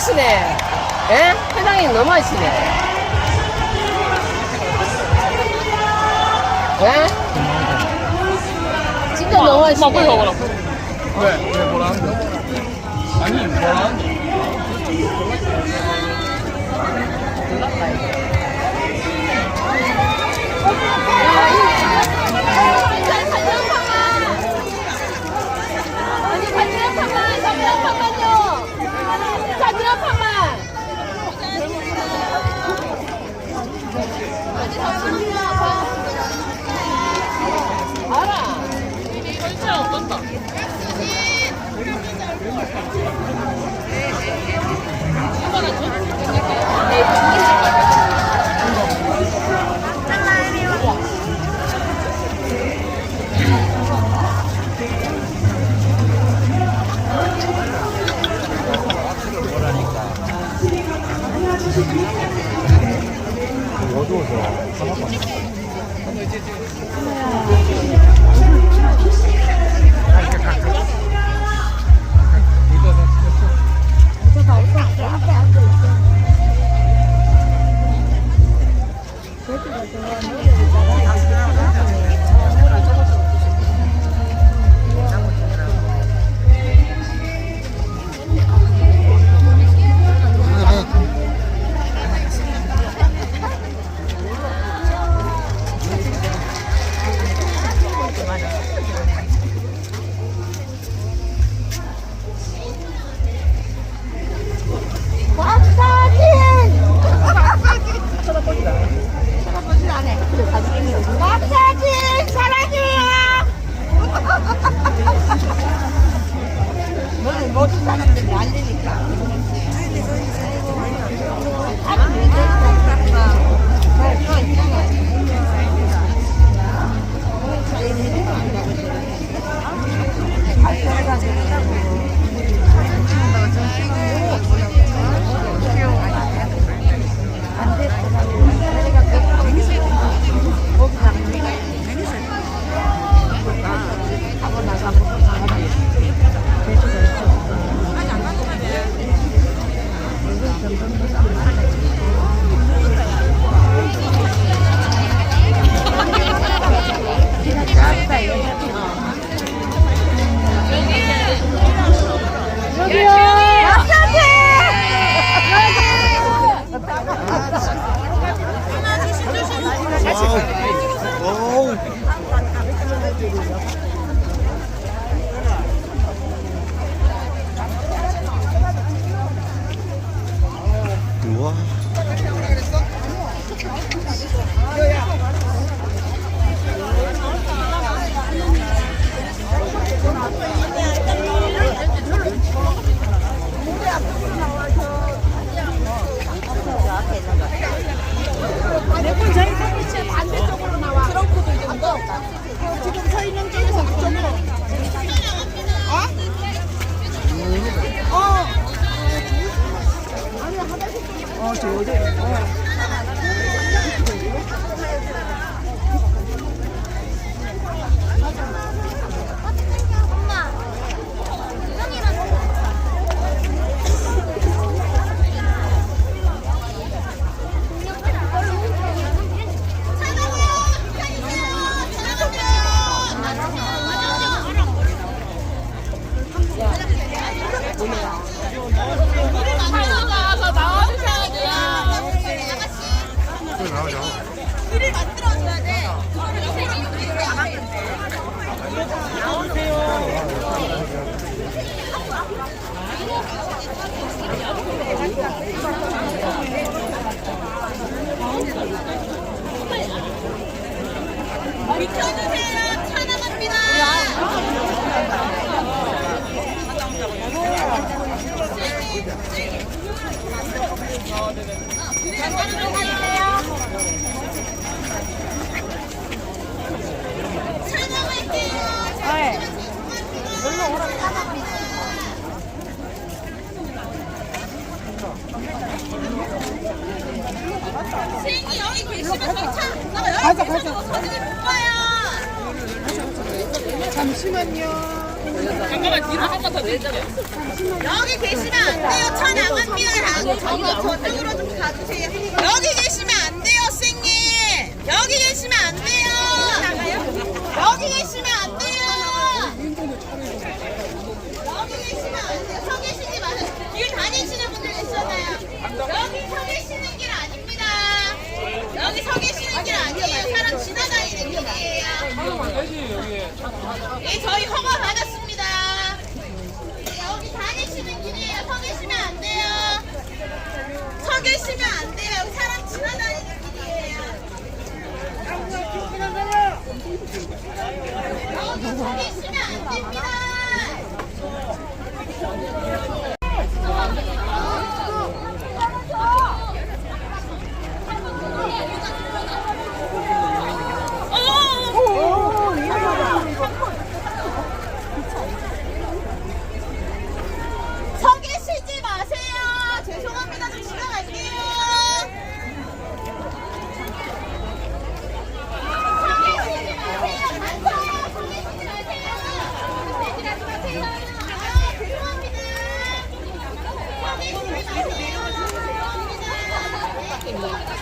너무하시네. 예? 회장님 너무하시네. 예? 진짜 너무하시네. 엄마 빨리 가봐라. 왜? 왜 뭐라는데? 아니 뭐라는데? 아니, 자지락탕만, 자지락탕만요. 자지락탕만. 알아. 진짜 어떤다. 박사 너는 모든 사람들이 알리니까. 우와. 비켜주세요. 차 나갑니다. 선생님 여기 계시면 저희 차 가자 가자. 사진이 못 봐요 잠시만요. 잠깐만 뒤로 한 번더 내릴게요. 여기 계시면 안 돼요. 차 나갑니다. 저기 저쪽으로 좀 가주세요. 여기 계시면 안 돼요, 선생님. 여기 계시면 안 돼요. 나가요? 서 계시면 안 돼요. 사람 지나다니는 길이에요. 서 계시면 안 됩니다.